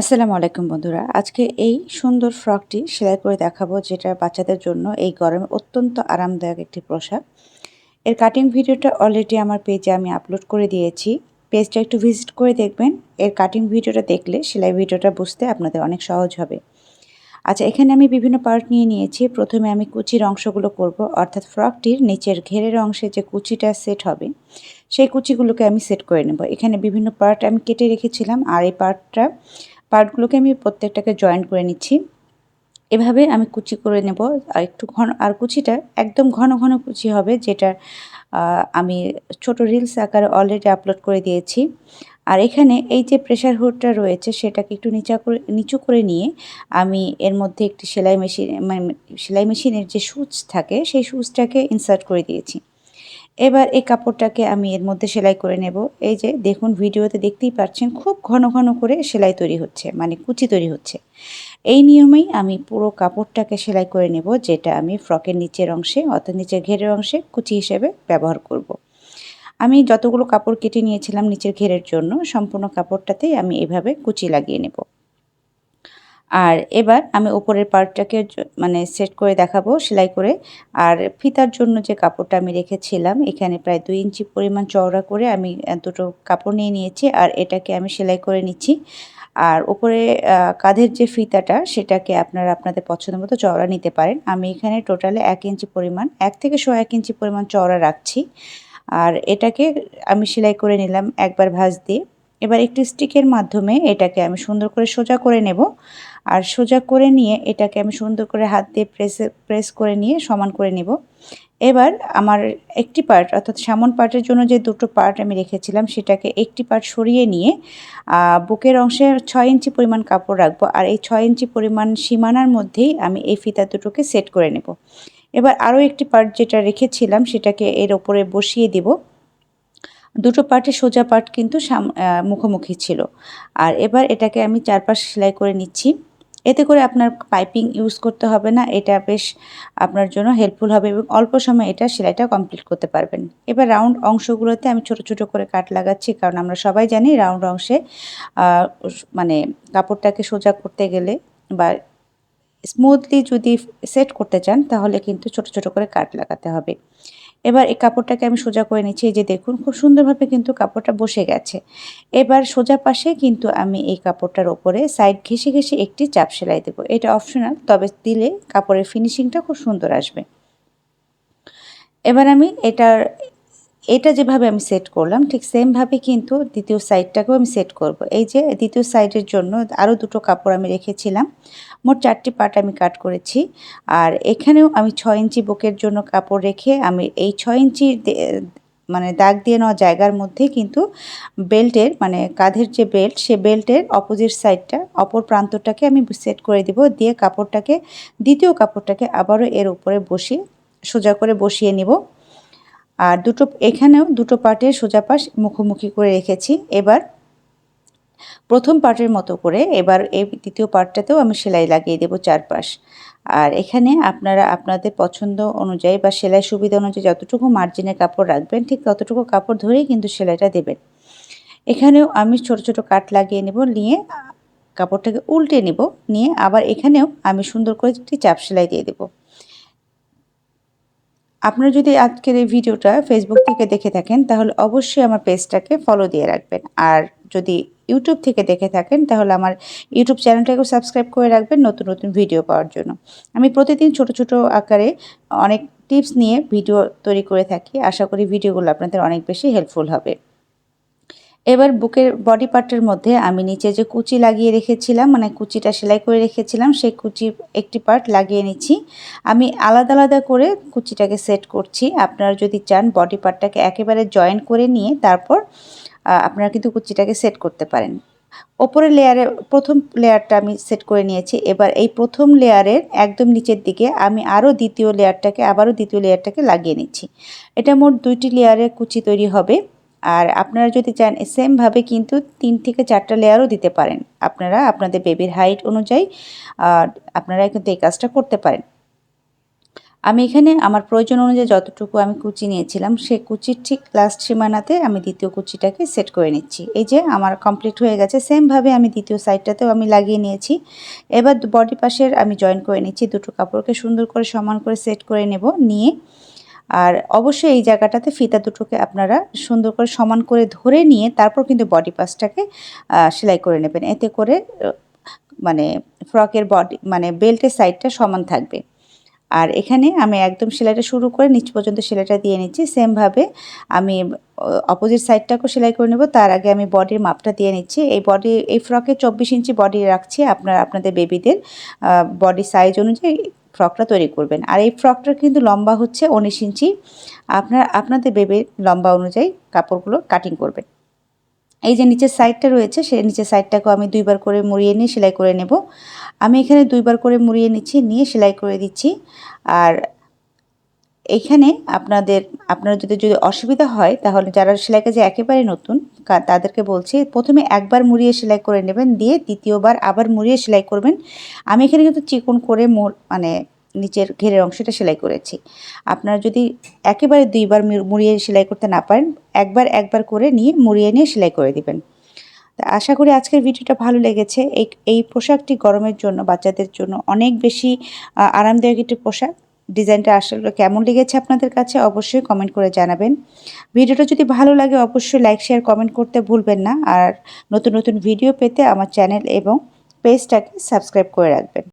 আসসালামু আলাইকুম বন্ধুরা। আজকে এই সুন্দর ফ্রকটি সেলাই করে দেখাবো, যেটা বাচ্চাদের জন্য এই গরমে অত্যন্ত আরামদায়ক একটি পোশাক। এর কাটিং ভিডিওটা অলরেডি আমার পেজে আমি আপলোড করে দিয়েছি। পেজটা একটু ভিজিট করে দেখবেন। এর কাটিং ভিডিওটা দেখলে সেলাই ভিডিওটা বুঝতে আপনাদের অনেক সহজ হবে। আচ্ছা এখানে আমি বিভিন্ন পার্ট নিয়ে নিয়েছি। প্রথমে আমি কুচির অংশগুলো করব, অর্থাৎ ফ্রকটির নিচের ঘেরের অংশে যে কুচিটা সেট হবে, সেই কুচিগুলোকে আমি সেট করে নেব। এখানে বিভিন্ন পার্ট আমি কেটে রেখেছিলাম, আর এই পার্টটা পার্টগুলোকে আমি প্রত্যেকটাকে জয়েন করে নিচ্ছি। এভাবে আমি কুচি করে নেব। আর একটু ঘন, আর কুচিটা একদম ঘন ঘন কুচি হবে, যেটা আমি ছোট রিলস আকারে অলরেডি আপলোড করে দিয়েছি। আর এখানে এই যে প্রেশার হুডটা রয়েছে, সেটাকে একটু নিচা করে, নিচু করে নিয়ে আমি এর মধ্যে একটি সেলাই মেশিন মানে সেলাই মেশিনের যে সুচ থাকে, সেই সুচটাকে ইনসার্ট করে দিয়েছি। এবার এই কাপড়টাকে আমি এর মধ্যে সেলাই করে নেব। এই যে দেখুন, ভিডিওতে দেখতেই পাচ্ছেন খুব ঘন ঘন করে সেলাই তৈরি হচ্ছে মানে কুচি তৈরি হচ্ছে। এই নিয়মেই আমি পুরো কাপড়টাকে সেলাই করে নেব, যেটা আমি ফ্রকের নিচের অংশে অর্থাৎ নিচের ঘেরের অংশে কুচি হিসেবে ব্যবহার করব। আমি যতগুলো কাপড় কেটে নিয়েছিলাম নিচের ঘেরের জন্য, সম্পূর্ণ কাপড়টাতেই আমি এভাবে কুচি লাগিয়ে নেব। আর এবার আমি ওপরের পার্টটাকে মানে সেট করে দেখাবো, সেলাই করে। আর ফিতার জন্য যে কাপড়টা আমি রেখেছিলাম, এখানে প্রায় দুই ইঞ্চি পরিমাণ চওড়া করে আমি দুটো কাপড় নিয়ে নিয়েছি আর এটাকে আমি সেলাই করে নিচ্ছি। আর ওপরে কাঁধের যে ফিতাটা, সেটাকে আপনারা আপনাদের পছন্দ মতো চওড়া নিতে পারেন। আমি এখানে টোটালে এক ইঞ্চি পরিমাণ, এক থেকে শো এক ইঞ্চি পরিমাণ চওড়া রাখছি। আর এটাকে আমি সেলাই করে নিলাম একবার ভাঁজ দিয়ে। এবার একটি স্টিকের মাধ্যমে এটাকে আমি সুন্দর করে সোজা করে নেব। আর সোজা করে নিয়ে এটাকে আমি সুন্দর করে হাত দিয়ে প্রেস প্রেস করে নিয়ে সমান করে নেব। এবার আমার একটি পার্ট, অর্থাৎ সামন পার্টের জন্য যে দুটো পার্ট আমি রেখেছিলাম, সেটাকে একটি পার্ট সরিয়ে নিয়ে বুকের অংশে ছয় ইঞ্চি পরিমাণ কাপড় রাখব। আর এই ছয় ইঞ্চি পরিমাণ সীমানার মধ্যেই আমি এই ফিতা দুটোকে সেট করে নেব। এবার আরও একটি পার্ট যেটা রেখেছিলাম, সেটাকে এর ওপরে বসিয়ে দেব। দুটো পার্টে সোজা পার্ট কিন্তু সাম মুখোমুখি ছিল। আর এবার এটাকে আমি চারপাশ সেলাই করে নিচ্ছি। এতে করে আপনার পাইপিং ইউজ করতে হবে না, এটা বেশ আপনার জন্য হেল্পফুল হবে এবং অল্প সময় এটা সেলাইটা কমপ্লিট করতে পারবেন। এবার রাউন্ড অংশগুলোতে আমি ছোট ছোট করে কাট লাগাচ্ছি, কারণ আমরা সবাই জানি রাউন্ড অংশে মানে কাপড়টাকে সোজা করতে গেলে বা স্মুথলি যদি সেট করতে চান, তাহলে কিন্তু ছোট ছোট করে কাট লাগাতে হবে। এবার এই কাপড়টাকে আমি সোজা করে নিচ্ছি। এই যে দেখুন, খুব সুন্দরভাবে কিন্তু কাপড়টা বসে গেছে। এবার সোজা পাশে কিন্তু আমি এই কাপড়টার ওপরে সাইড ঘেসে ঘেসে একটি চাপ সেলাই দেবো। এটা অপশনাল, তবে দিলে কাপড়ের ফিনিশিংটা খুব সুন্দর আসবে। এবার আমি এটার এটা যেভাবে আমি সেট করলাম, ঠিক সেমভাবে কিন্তু দ্বিতীয় সাইডটাকেও আমি সেট করব। এই যে দ্বিতীয় সাইডের জন্য আরও দুটো কাপড় আমি রেখেছিলাম, মোট চারটি পার্ট আমি কাট করেছি। আর এখানেও আমি ছয় ইঞ্চি বুকের জন্য কাপড় রেখে আমি এই ছয় ইঞ্চি মানে দাগ দিয়ে নেওয়া জায়গার মধ্যে কিন্তু বেল্টের মানে কাঁধের যে বেল্ট, সে বেল্টের অপোজিট সাইডটা অপর প্রান্তটাকে আমি সেট করে দিব। দিয়ে কাপড়টাকে, দ্বিতীয় কাপড়টাকে আবারও এর উপরে বসিয়ে, সোজা করে বসিয়ে নিব। আর দুটো, এখানেও দুটো পার্টের সোজা পাশ মুখোমুখি করে রেখেছি। এবার প্রথম পার্টের মতো করে এবার এই দ্বিতীয় পার্টটাতেও আমি সেলাই লাগিয়ে দেবো চারপাশ। আর এখানে আপনারা, আপনাদের পছন্দ অনুযায়ী বা সেলাই সুবিধা অনুযায়ী যতটুকু মার্জিনের কাপড় রাখবেন, ঠিক ততটুকু কাপড় ধরেই কিন্তু সেলাইটা দেবেন। এখানেও আমি ছোট ছোট কাট লাগিয়ে নেব, নিয়ে কাপড়টাকে উল্টে নেব, নিয়ে আবার এখানেও আমি সুন্দর করে একটি চাপ সেলাই দিয়ে দেবো। আপনারা যদি আজকের এই ভিডিওটা ফেসবুক থেকে দেখে থাকেন, তাহলে অবশ্যই আমার পেজটাকে ফলো দিয়ে রাখবেন। আর যদি ইউটিউব থেকে দেখে থাকেন, তাহলে আমার ইউটিউব চ্যানেলটাকেও সাবস্ক্রাইব করে রাখবেন নতুন নতুন ভিডিও পাওয়ার জন্য। আমি প্রতিদিন ছোট ছোট আকারে অনেক টিপস নিয়ে ভিডিও তৈরি করে থাকি। আশা করি ভিডিওগুলো আপনাদের অনেক বেশি হেল্পফুল হবে। এবার বুকের বডি পার্টের মধ্যে আমি নিচে যে কুচি লাগিয়ে রেখেছিলাম মানে কুচিটা সেলাই করে রেখেছিলাম, সেই কুচি একটি পার্ট লাগিয়ে নিচ্ছি। আমি আলাদা আলাদা করে কুচিটাকে সেট করছি। আপনারা যদি চান বডি পার্টটাকে একেবারে জয়েন করে নিয়ে তারপর আপনারা কিন্তু কুচিটাকে সেট করতে পারেন। ওপরের লেয়ারে প্রথম লেয়ারটা আমি সেট করে নিয়েছি। এবার এই প্রথম লেয়ারের একদম নিচের দিকে আমি আরও দ্বিতীয় লেয়ারটাকে আবারও দ্বিতীয় লেয়ারটাকে লাগিয়ে নিচ্ছি। এটা মোট দুইটি লেয়ারে কুচি তৈরি হবে। আর আপনারা যদি চান সেমভাবে কিন্তু তিন থেকে চারটা লেয়ারও দিতে পারেন। আপনারা আপনাদের বেবির হাইট অনুযায়ী আপনারা কিন্তু এই কাজটা করতে পারেন। আমি এখানে আমার প্রয়োজন অনুযায়ী যতটুকু আমি কুচি নিয়েছিলাম, সে কুচির ঠিক লাস্ট সীমানাতে আমি দ্বিতীয় কুচিটাকে সেট করে নিচ্ছি। এই যে আমার কমপ্লিট হয়ে গেছে সেমভাবে আমি দ্বিতীয় সাইডটাতেও আমি লাগিয়ে নিয়েছি। এবার বডি পাশের আমি জয়েন করে নিচ্ছি দুটো কাপড়কে, সুন্দর করে সমান করে সেট করে নেব, নিয়ে আর অবশ্যই এই জায়গাটাতে ফিতা দুটোকে আপনারা সুন্দর করে সমান করে ধরে নিয়ে তারপর কিন্তু বডি পাসটাকে সেলাই করে নেবেন। এতে করে মানে ফ্রকের বডি মানে বেল্টের সাইডটা সমান থাকবে। আর এখানে আমি একদম সেলাইটা শুরু করে নিচ পর্যন্ত সেলাইটা দিয়ে নিচ্ছি। সেমভাবে আমি অপোজিট সাইডটাকেও সেলাই করে নেব। তার আগে আমি বডির মাপটা দিয়ে নিচ্ছি। এই বডি এই ফ্রকে চব্বিশ ইঞ্চি বডি রাখছি আপনার, আপনাদের বেবিদের বডি সাইজ অনুযায়ী ফ্রকটা তৈরি করবেন। আর এই ফ্রকটার কিন্তু লম্বা হচ্ছে উনিশ ইঞ্চি। আপনার, আপনাদের বেবে লম্বা অনুযায়ী কাপড়গুলো কাটিং করবেন। এই যে নিচের সাইডটা রয়েছে সেই নিচের সাইডটাকেও আমি দুইবার করে মুড়িয়ে নিয়ে সেলাই করে নেব। আমি এখানে দুইবার করে মুড়িয়ে নিচ্ছি, নিয়ে সেলাই করে দিচ্ছি। আর এইখানে আপনাদের, আপনার যদি যদি অসুবিধা হয়, তাহলে যারা সেলাই কাজে একেবারে নতুন তাদেরকে বলছি, প্রথমে একবার মুড়িয়ে সেলাই করে নেবেন, দিয়ে দ্বিতীয়বার আবার মুড়িয়ে সেলাই করবেন। আমি এখানে কিন্তু চিকন করে মানে নিচের ঘেরের অংশটা সেলাই করেছি। আপনারা যদি একেবারে দুইবার মুড়িয়ে সেলাই করতে না পারেন, একবার একবার করে নিয়ে মুড়িয়ে নিয়ে সেলাই করে দিবেন। তা আশা করি আজকের ভিডিওটা ভালো লেগেছে। এই এই পোশাকটি গরমের জন্য, বাচ্চাদের জন্য অনেক বেশি আরামদায়ক একটি পোশাক। ডিজাইনটা আসলে কেমন লেগেছে আপনাদের কাছে অবশ্যই কমেন্ট করে জানাবেন। ভিডিওটা যদি ভালো লাগে অবশ্যই লাইক শেয়ার কমেন্ট করতে ভুলবেন না। আর নতুন নতুন ভিডিও পেতে আমার চ্যানেল এবং পেজটাকে সাবস্ক্রাইব করে রাখবেন।